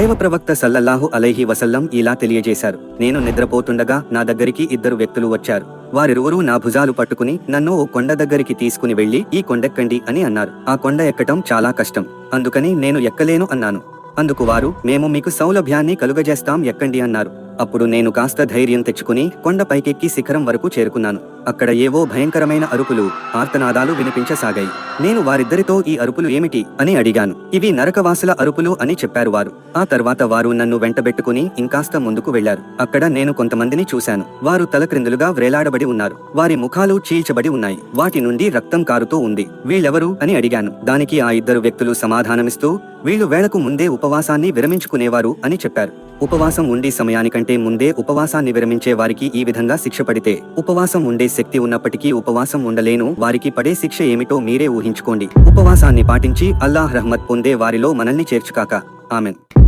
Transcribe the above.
దేవ ప్రవక్త సల్లల్లాహు అలైహి వసల్లం ఇలా తెలియజేశారు. నేను నిద్రపోతుండగా నా దగ్గరికి ఇద్దరు వ్యక్తులు వచ్చారు. వారిరువురూ నా భుజాలు పట్టుకుని నన్ను ఓ కొండ దగ్గరికి తీసుకుని వెళ్ళి ఈ కొండెక్కండి అని అన్నారు. ఆ కొండ ఎక్కటం చాలా కష్టం. అందుకని నేను ఎక్కలేను అన్నాను. అందుకు వారు మేము మీకు సౌలభ్యాన్ని కలుగజేస్తాం ఎక్కండి అన్నారు. అప్పుడు నేను కాస్త ధైర్యం తెచ్చుకుని కొండ పైకెక్కి శిఖరం వరకు చేరుకున్నాను. అక్కడ ఏవో భయంకరమైన అరుపులు ఆర్తనాదాలు వినిపించసాగాయి. నేను వారిద్దరితో ఈ అరుపులు ఏమిటి అని అడిగాను. ఇవి నరకవాసుల అరుపులు అని చెప్పారు వారు. ఆ తర్వాత వారు నన్ను వెంటబెట్టుకుని ఇంకాస్త ముందుకు వెళ్ళారు అక్కడ నేను కొంతమందిని చూశాను. వారు తలక్రిందులుగా వ్రేలాడబడి ఉన్నారు. వారి ముఖాలు చీల్చబడి ఉన్నాయి. వాటి నుండి రక్తం కారుతూ ఉంది. వీళ్ళెవరు అని అడిగాను. దానికి ఆ ఇద్దరు వ్యక్తులు సమాధానమిస్తూ వీళ్ళు వేళకు ముందే ఉపవాసాన్ని విరమించుకునేవారు అని చెప్పారు. ఉపవాసం ఉండి సమయానికంటే ముందే ఉపవాసాన్ని విరమించే వారికి ఈ విధంగా శిక్ష పడితే ఉపవాసం ఉండే శక్తి ఉన్నప్పటికీ ఉపవాసం ఉండలేను వారికి పడే శిక్ష ఏమిటో మీరే ఊహించుకోండి. ఉపవాసాన్ని పాటించి అల్లాహ్ రహ్మత్ పొందే వారిలో మనల్ని చేర్చుకాక. ఆమెన్.